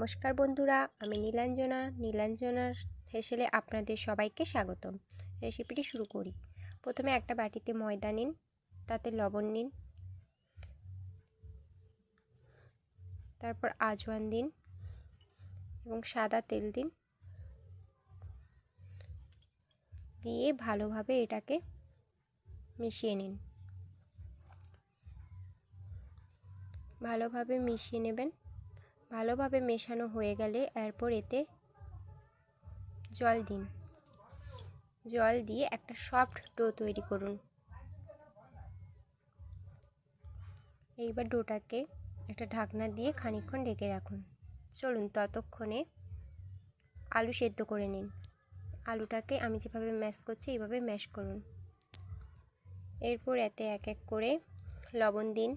নমস্কার বন্ধুরা, আমি নীলাঞ্জনা। নীলাঞ্জনার হেসেলে আপনাদের সবাইকে স্বাগতম। রেসিপিটি শুরু করি। প্রথমে একটা বাটিতে ময়দা নিন, তাতে লবণ নিন। তারপর আজওয়ান দিন এবং সাদা তেল দিন। দিয়ে ভালোভাবে এটাকে মিশিয়ে নিন। ভালোভাবে মিশিয়ে নেবেন। ভালোভাবে মেশানো হয়ে গেলে এরপর এতে জল দিন। জল দিয়ে একটা সফট ডো তৈরি করুন। এইবার ডোটাকে একটা ঢাকনা দিয়ে খানিকক্ষণ ঢেকে রাখুন। চলুন ততক্ষণে আলু সেদ্ধ করে নিন। আলুটাকে আমি যেভাবে ম্যাশ করছি, এইভাবে ম্যাশ করুন। এরপর এতে এক এক করে লবণ দিন।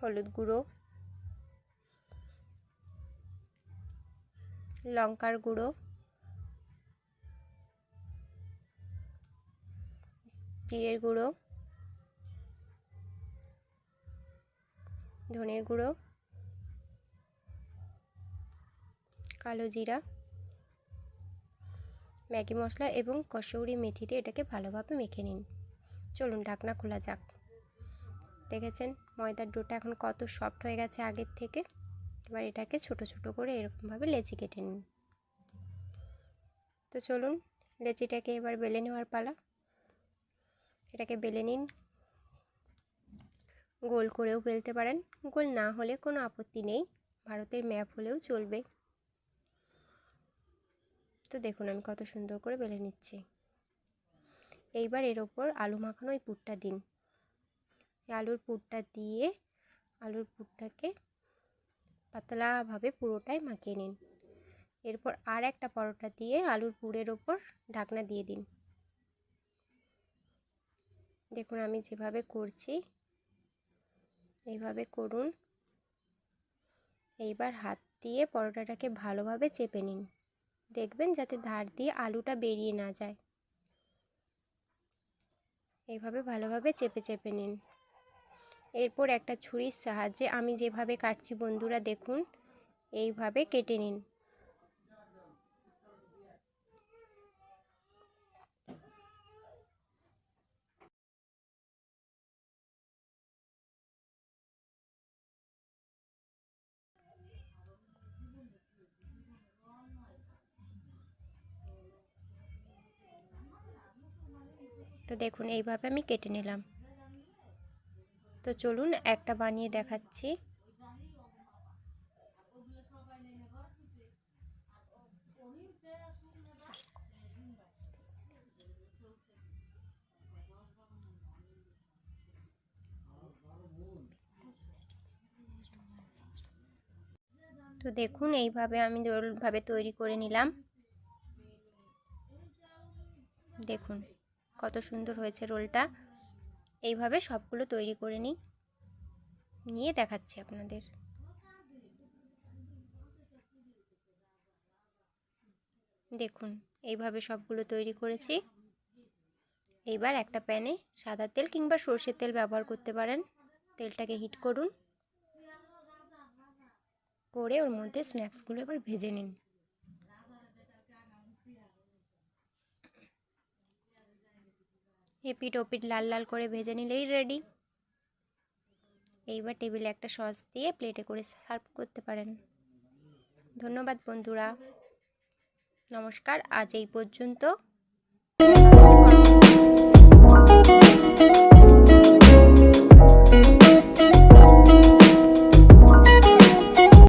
হলুদ গুঁড়ো, লঙ্কার গুঁড়ো, জিরের গুঁড়ো, ধনের গুঁড়ো, কালো জিরা, ম্যাগি মশলা এবং কসৌরি মেথিতে এটাকে ভালোভাবে মেখে নিন। চলুন ঢাকনা খোলা যাক। দেখেছেন? ময়দার ডোটা এখন কত সফট হয়ে গেছে আগের থেকে। এবার এটাকে ছোট ছোট করে এরকমভাবে লেচি কেটে নিন। তো চলুন, লেচিটাকে এবার বেলে নেওয়ার পালা। এটাকে বেলে নিন। গোল করেও বেলতে পারেন। গোল না হলে কোনো আপত্তি নেই। ভারতের ম্যাপ হলেও চলবে। তো দেখুন, আমি কত সুন্দর করে বেলে নিচ্ছি। এইবার এর ওপর আলু মাখানো ওই পুরটা দিন। আলুর পুরটা দিয়ে, আলুর পুরটাকে পাতলাভাবে পুরোটাই মাখিয়ে নিন। এরপর আর একটা পরোটা দিয়ে আলুর পুরের ওপর ঢাকনা দিয়ে দিন। দেখুন আমি যেভাবে করছি, এইভাবে করুন। এইবার হাত দিয়ে পরোটাটাকে ভালোভাবে চেপে নিন। দেখবেন যাতে ধার দিয়ে আলুটা বেরিয়ে না যায়। এইভাবে ভালোভাবে চেপে চেপে নিন। এরপর একটা ছুরির সাহায্যে আমি যেভাবে কাটছি বন্ধুরা, দেখুন, এইভাবে কেটে নিন। তো দেখুন, এইভাবে আমি কেটে নিলাম। তো চলুন একটা বানিয়ে দেখাচ্ছি। তো দেখুন, এইভাবে আমি রোলভাবে তৈরি করে নিলাম। দেখুন, কত সুন্দর হয়েছে রোলটা। এইভাবে সবগুলো তৈরি করে নিই। নিয়ে দেখাচ্ছি আপনাদের। দেখুন, এইভাবে সবগুলো তৈরি করেছি। এইবার একটা প্যানে সাদা তেল কিংবা সর্ষের তেল ব্যবহার করতে পারেন। তেলটাকে হিট করুন। করে ওর মধ্যে স্ন্যাক্সগুলো এবার ভেজে নিন। এপিট ওপিট লাল লাল করে ভেজে নিলেই রেডি এইবার টেবিলে একটা সস দিয়ে প্লেটে করে সার্ভ করতে পারেন। ধন্যবাদ বন্ধুরা। নমস্কার, আজ এই পর্যন্ত।